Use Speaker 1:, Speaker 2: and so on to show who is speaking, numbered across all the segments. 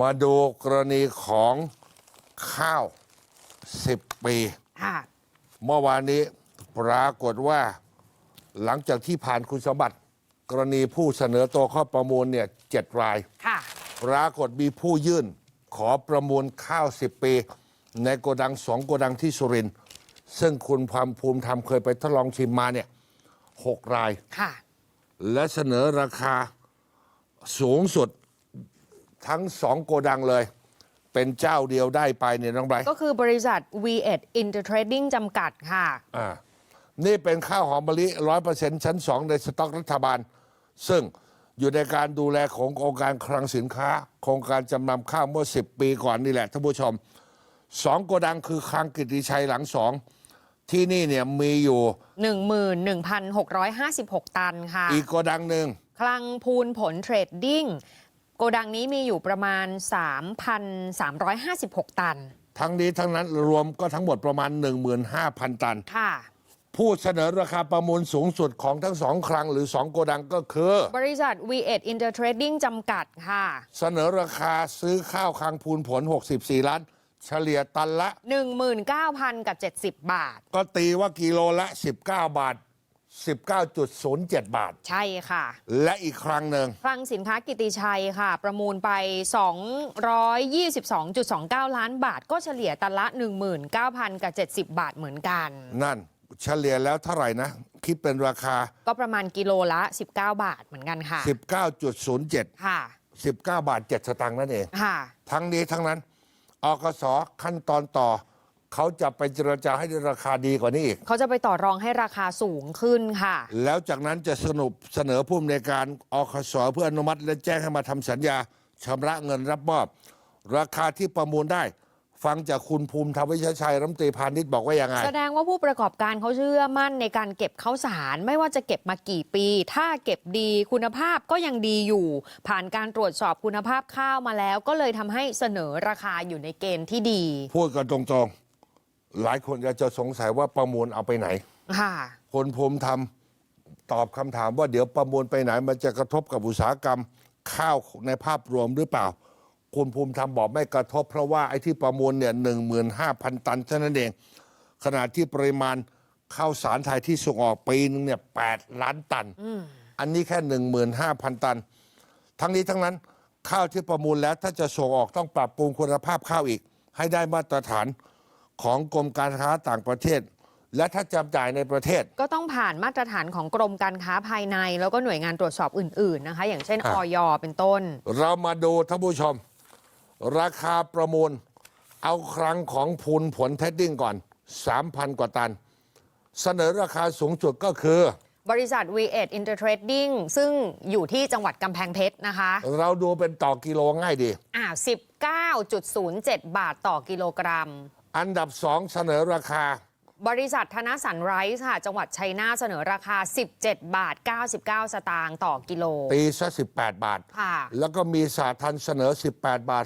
Speaker 1: มาดูกรณีของข้าว 10 ปี
Speaker 2: ค่ะ
Speaker 1: เมื่อวานนี้ปรากฏว่า หลังจากที่ผ่านคุณสมบัติ กรณีผู้เสนอตัวเข้าประมูลเนี่ยเจ็ดราย
Speaker 2: ค่ะ
Speaker 1: ปรากฏมีผู้ยื่นขอประมูลข้าว 10 ปี ในโกดังสองโกดังที่สุรินทร์ซึ่งคุณความภูมิธรรมเคยไปทดลองชิมมาเนี่ยหกราย
Speaker 2: ค่ะ
Speaker 1: และเสนอราคาสูงสุด ทั้งสองโกดังเลย เป็นเจ้าเดียวได้ไปเนี่ยน้องไบรท์
Speaker 2: ก็คือบริษัท V1 Intertrading จำกัดค่ะ
Speaker 1: อ่านี่เป็นข้าวหอมมะลิร้อยเปอร์เซ็นต์ชั้นสองในสต็อกรัฐบาล ซึ่งอยู่ในการดูแลขององค์การคลังสินค้า โครงการจำนำข้าวเมื่อ 10 ปีก่อนนี่แหละท่านผู้ชมสองโกดังคือคลังกิติชัยหลังสองที่นี่เนี่ยมีอยู่
Speaker 2: 11,656 ตันค่ะ
Speaker 1: อีกโกดังหนึ่ง
Speaker 2: คลังพูนผลเทรดดิ้ง โกดังนี้มีอยู่ประมาณ 3,356 ตัน
Speaker 1: ทั้งนี้ทั้งนั้นรวมก็ทั้งหมดประมาณ 15,000 ตัน
Speaker 2: ค่ะ
Speaker 1: ผู้เสนอราคาประมูลสูงสุดของทั้งสองคลังหรือสองโกดังก็คือ
Speaker 2: บริษัท V1 Intertrading จำกัดค่ะ
Speaker 1: เสนอราคาซื้อข้าวคลังพูนผล 64 ล้าน เฉลี่ยตันละ
Speaker 2: 19,000 กับ 70 บาท
Speaker 1: ก็ตีว่ากิโลละ 19 บาท 19.07 บาท
Speaker 2: ใช่ค่ะ
Speaker 1: และอีกครั้งหนึ่ง
Speaker 2: คลังสินค้ากิติชัยค่ะ ประมูลไป 222.29 ล้านบาท ก็เฉลี่ยตันละ 19,000กับ70 บาทเหมือนกัน
Speaker 1: นั่นเฉลี่ยแล้วเท่าไหร่นะ คิดเป็นราคา
Speaker 2: ก็ประมาณกิโลละ 19 บาทเหมือนกันค่ะ
Speaker 1: 19.07
Speaker 2: ค่ะ
Speaker 1: 19 บาท 7 สตางค์นั่นเอง
Speaker 2: ค่ะ
Speaker 1: ทั้งนี้ทั้งนั้นอกสขั้นตอนต่อ เขาจะไปเจรจาให้ได้ราคาดีกว่านี้อีก
Speaker 2: เขาจะไปต่อรองให้ราคาสูงขึ้นค่ะ
Speaker 1: แล้วจากนั้นจะสนุบเสนอผู้อำนวยการอคสเพื่ออนุมัติและแจ้งให้มาทำสัญญาชำระเงินรับมอบ ราคาที่ประมูลได้ ฟังจากคุณภูมิธรรมวิชยชัยรัฐมนตรีพาณิชย์บอกว่ายังไง
Speaker 2: แสดงว่าผู้ประกอบการเขาเชื่อมั่นในการเก็บข้าวสารไม่ว่าจะเก็บมากี่ปี ถ้าเก็บดีคุณภาพก็ยังดีอยู่ ผ่านการตรวจสอบคุณภาพข้าวมาแล้ว ก็เลยทำให้เสนอราคาอยู่ในเกณฑ์ที่ดี
Speaker 1: พูดกันตรงๆ หลายคนอาจจะสงสัยว่าประมูลเอาไปไหน
Speaker 2: ค่ะ
Speaker 1: คนภูมิธรรมตอบคำถามว่าเดี๋ยวประมูลไปไหน มันจะกระทบกับอุตสาหกรรมข้าวในภาพรวมหรือเปล่า คุณภูมิธรรมบอกไม่กระทบ เพราะว่าไอ้ที่ประมูลเนี่ยหนึ่งหมื่นห้าพันตันเท่านั้นเอง ขณะที่ปริมาณข้าวสารไทยที่ส่งออกปีนึงเนี่ยแปดล้านตัน อันนี้แค่หนึ่งหมื่นห้าพันตัน ทั้งนี้ทั้งนั้นข้าวที่ประมูลแล้วถ้าจะส่งออกต้องปรับปรุงคุณภาพข้าวอีก ให้ได้มาตรฐาน ของกรมการค้าต่างประเทศ และถ้าจำหน่ายในประเทศ
Speaker 2: ก็ต้องผ่านมาตรฐานของกรมการค้าภายใน แล้วก็หน่วยงานตรวจสอบอื่น ๆนะคะ อย่างเช่น
Speaker 1: อะ
Speaker 2: ออยเป็นต้น
Speaker 1: เรามาดูท่านผู้ชม ราคาประมูล เอาครั้งของพูนผลเทดดิ้งก่อน 3,000 กว่าตัน เสนอราคาสูงสุดก็คือ
Speaker 2: บริษัท V8 Intertrading ซึ่งอยู่ที่จังหวัดกำแพงเพชรนะคะ
Speaker 1: เราดูเป็นต่อกิโลง่ายดี
Speaker 2: อ่า19.07บาทต่อกิโลกรัม
Speaker 1: อันดับสองเสนอราคา
Speaker 2: บริษัทธนสันไรส์ค่ะ จังหวัดชัยนาทเสนอราคา 17 บาท 99 สตางค์ต่อกิโล
Speaker 1: ตีซะ18 บาท
Speaker 2: ค่ะ
Speaker 1: แล้วก็มีสาทันเสนอ 18 บาท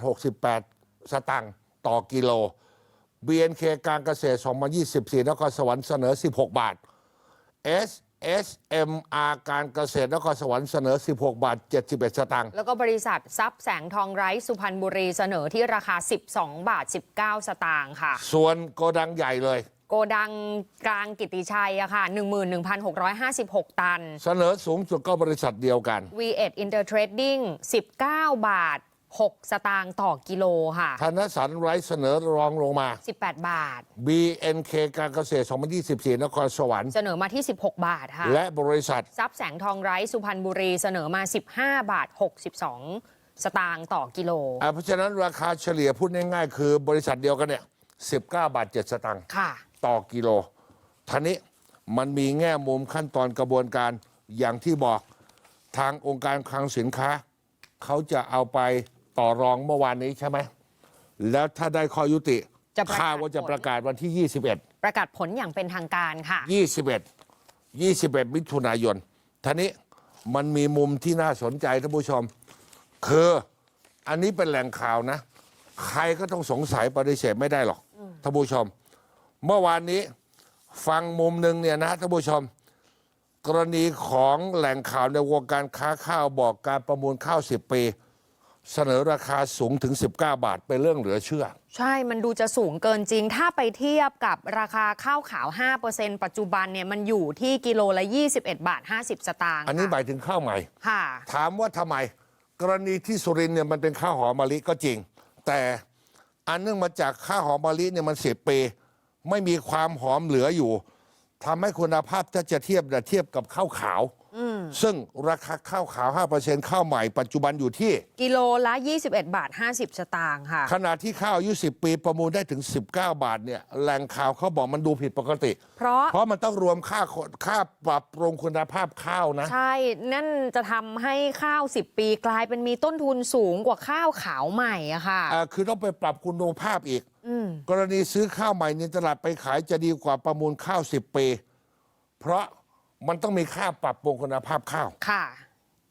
Speaker 1: 68 สตางค์ต่อกิโล BNK การเกษตร 2024นครสวรรค์เสนอ 16 บาท SSMR การเกษตรนครสวรรค์เสนอ 16 บาท 71 สตางค์
Speaker 2: แล้วก็บริษัททรัพย์แสงทองไรส์สุพรรณบุรีเสนอที่ราคา 12 บาท 19 สตางค์ค่ะ
Speaker 1: ส่วนโกดังใหญ่เลย
Speaker 2: โกดังกลางกิติชัยอะค่ะ 11,656 ตัน
Speaker 1: เสนอสูงสุดก็บริษัทเดียวกัน
Speaker 2: V8 Intertrading 19 บาท 6 สตางค์ต่อกิโลค่ะ
Speaker 1: ธนสันไรส์เสนอรองลงมา
Speaker 2: 18 บาท
Speaker 1: BNK การเกษตร 2024 นครสวรรค์
Speaker 2: เสนอมาที่ 16 บาทค่ะ
Speaker 1: และบริษัท
Speaker 2: ทรัพย์แสงทองไร้สุพรรณบุรีเสนอมา 15 บาท 62 สตางค์ต่อกิโล
Speaker 1: อะเพราะฉะนั้นราคาเฉลี่ยพูดง่ายๆ คือบริษัทเดียวกันเนี่ย 19 บาท 7 สตางค์
Speaker 2: ค่ะ
Speaker 1: ต่อกิโลท่านี้มันมีแง่มุมขั้นตอนกระบวนการอย่างที่บอกทางองค์การคลังสินค้า เขาจะเอาไป ต่อรองเมื่อวานนี้ใช่ไหมแล้วถ้าได้ข้อยุติ
Speaker 2: จะประกาศ
Speaker 1: คาดว่าจะประกาศวันที่ 21
Speaker 2: ประกาศผลอย่างเป็นทางการค่ะ
Speaker 1: 21 21 มิถุนายนท่านี้มันมีมุมที่น่าสนใจท่านผู้ชม คืออันนี้เป็นแหล่งข่าวนะ ใครก็ต้องสงสัยปฏิเสธไม่ได้หรอกท่านผู้ชม เมื่อวานนี้ฟังมุมหนึ่งเนี่ยนะท่านผู้ชม กรณีของแหล่งข่าวในวงการค้าข้าวบอกการประมูลข้าว 10 ปี เสนอราคาสูงถึง 19 บาทเป็นเรื่องเหลือเชื่อ
Speaker 2: ใช่ มันดูจะสูงเกินจริง ถ้าไปเทียบกับราคาข้าวขาว 5%ปัจจุบันเนี่ยมันอยู่ที่กิโลละ 21 บาท 50 สตางค์
Speaker 1: อันนี้ห
Speaker 2: ค่ะ
Speaker 1: มายถึงข้าวใหม่
Speaker 2: ค่ะ
Speaker 1: ถามว่าทำไม กรณีที่สุรินทร์เนี่ยมันเป็นข้าวหอมมะลิก็จริง แต่อันเนื่องมาจากข้าวหอมมะลิเนี่ยมันสิบปีไม่มีความหอมเหลืออยู่ทำให้คุณภาพถ้าจะเทียบเนี่ยเทียบกับข้าวขาว ซึ่งราคาข้าวขาว 5%ข้าวใหม่ปัจจุบันอยู่ที่
Speaker 2: กิโลละ 21 บาท 50 สตางค์ค่ะ
Speaker 1: ขณะที่ข้าวอายุ 10 ปีประมูลได้ถึง 19 บาทเนี่ยแหล่งข่าวเขาบอกมันดูผิดปกติ
Speaker 2: เพราะ
Speaker 1: เพราะมันต้องรวมค่าค่าปรับปรุงคุณภาพข้าวนะ
Speaker 2: ใช่ นั่นจะทำให้ข้าว 10 ปีกลายเป็นมีต้นทุนสูงกว่าข้าวขาวใหม่อะค่ะ
Speaker 1: อ่าคือต้องไปปรับคุณภาพอีก
Speaker 2: อืม
Speaker 1: กรณีซื้อข้าวใหม่ในตลาดไปขายจะดีกว่าประมูลข้าว 10 ปี เพราะ มันต้องมีค่าปรับปรุงคุณภาพข้าว
Speaker 2: ค่ะ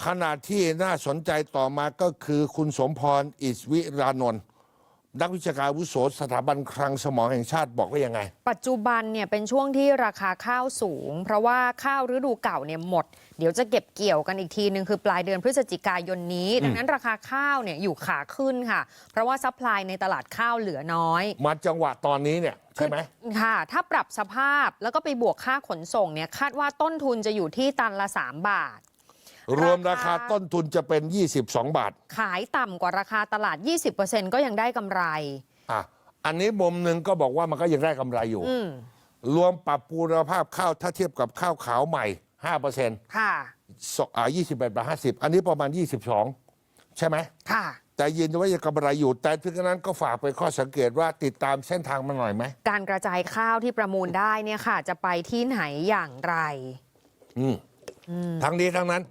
Speaker 1: ขณะที่น่าสนใจต่อมาก็คือคุณสมพรอิสวิรานนท์ นักวิชาการอาวุโสสถาบันคลังสมองแห่งชาติบอกว่ายังไง
Speaker 2: ปัจจุบันเนี่ยเป็นช่วงที่ราคาข้าวสูง เพราะว่าข้าวฤดูเก่าเนี่ยหมด เดี๋ยวจะเก็บเกี่ยวกันอีกทีนึงคือปลายเดือนพฤศจิกายนนี้ ดังนั้นราคาข้าวเนี่ยอยู่ขาขึ้นค่ะ เพราะว่าซัพพลายในตลาดข้าวเหลือน้อย
Speaker 1: มาจังหวะตอนนี้เนี่ยใช่ไหม
Speaker 2: ค่ะ ถ้าปรับสภาพแล้วก็ไปบวกค่าขนส่งเนี่ยคาดว่าต้นทุนจะอยู่ที่ตันละ 3 บาท
Speaker 1: รวมรา
Speaker 2: รา
Speaker 1: คา
Speaker 2: คา
Speaker 1: ต้นทุนจะเป็น 22 บาท
Speaker 2: ขายต่ำกว่าราคาตลาด 20%ก็ยังได้กำไร
Speaker 1: อะอันนี้มุมหนึ่งก็บอกว่ามันก็ยังได้กำไรอยู่
Speaker 2: อืม
Speaker 1: รวมปรับปรุงภาพข้าวถ้าเทียบกับข้าวขาวใหม่5%
Speaker 2: ค่ะ
Speaker 1: สอ่า28บาท50 อันนี้ประมาณ 22 ใช่ไหม
Speaker 2: ค่ะ
Speaker 1: แต่ยืนยันว่ายังกำไรอยู่ แต่ถึงกระนั้นก็ฝากไปนข้อสังเกตว่าติดตามเส้นทางมันหน่อยไหม
Speaker 2: การกระจายข้าวที่ประมูลได้เนี่ยค่ะ จะไปที่ไหนอย่างไร
Speaker 1: อืมทั้งนี้ทั้งนั้น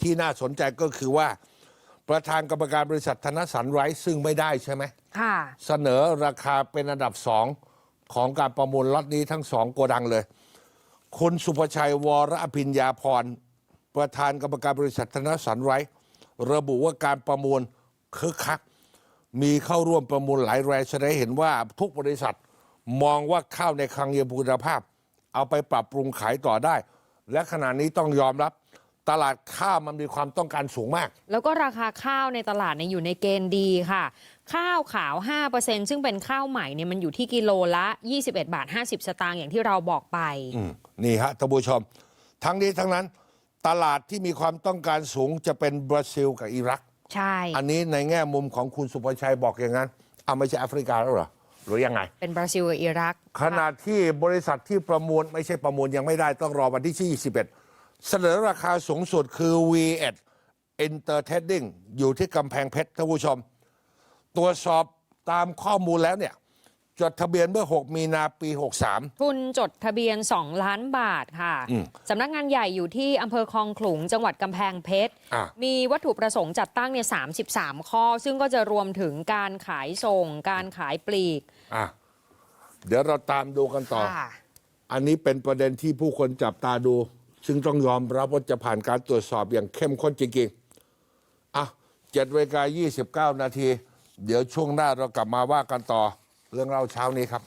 Speaker 1: ที่น่าสนใจก็คือว่า ประธานกรรมการบริษัทธนสันไรซ์ซึ่งไม่ได้ใช่ไหม
Speaker 2: ค่ะ
Speaker 1: เสนอราคาเป็นอันดับสองของการประมูลล็อตนี้ทั้งสองโกดังเลย คุณสุภชัยวรอภิญญาพรประธานกรรมการบริษัทธนสันไรซ์ระบุว่าการประมูลคึกคัก มีเข้าร่วมประมูลหลายรายแสดงให้เห็นว่าทุกบริษัทมองว่าข้าวในคลังยังมีคุณภาพ เอาไปปรับปรุงขายต่อได้ และขณะนี้ต้องยอมรับ ตลาดข้าวมันมีความต้องการสูงมาก
Speaker 2: แล้วก็ราคาข้าวในตลาดเนี่ยอยู่ในเกณฑ์ดีค่ะ ข้าวขาว 5%ซึ่งเป็นข้าวใหม่เนี่ยมันอยู่ที่กิโลละ 21 บาท 50 สตางค์อย่างที่เราบอกไป
Speaker 1: อืมนี่ฮะท่านผู้ชม ทั้งนี้ทั้งนั้น ตลาดที่มีความต้องการสูงจะเป็นบราซิลกับอิรัก
Speaker 2: ใช่
Speaker 1: อันนี้ในแง่มุมของคุณสุภชัยบอกอย่างนั้นเอาไม่ใช่แอฟริกาแล้วเหรอหรือยังไง
Speaker 2: เป็นบราซิลกับอิรัก
Speaker 1: ขณะที่บริษัทที่ประมูลไม่ใช่ประมูลยังไม่ได้ต้องรอวันที่ 21 เสนอราคาสูงสุดคือ V1 Entertaining อยู่ที่กำแพงเพชรท่านผู้ชม ตรวจสอบตามข้อมูลแล้วเนี่ย จดทะเบียนเมื่อ 6 มีนาปี 63
Speaker 2: ทุนจดทะเบียน 2 ล้านบาทค่ะ
Speaker 1: อืม
Speaker 2: สำนักงานใหญ่อยู่ที่อำเภอคลองขลุงจังหวัดกำแพงเพชร
Speaker 1: อะ
Speaker 2: มีวัตถุประสงค์จัดตั้งเนี่ย33 ข้อ ซึ่งก็จะรวมถึงการขายส่ง การขายปลีก
Speaker 1: อะเดี๋ยวเราตามดูกันต่อ
Speaker 2: ค่ะ
Speaker 1: อันนี้เป็นประเด็นที่ผู้คนจับตาดู ซึ่งต้องยอมรับว่าจะผ่านการตรวจสอบอย่างเข้มข้นจริงๆอะเจ็ดเวลา29นาที เดี๋ยวช่วงหน้าเรากลับมาว่ากันต่อเรื่องเล่าเช้านี้ครับ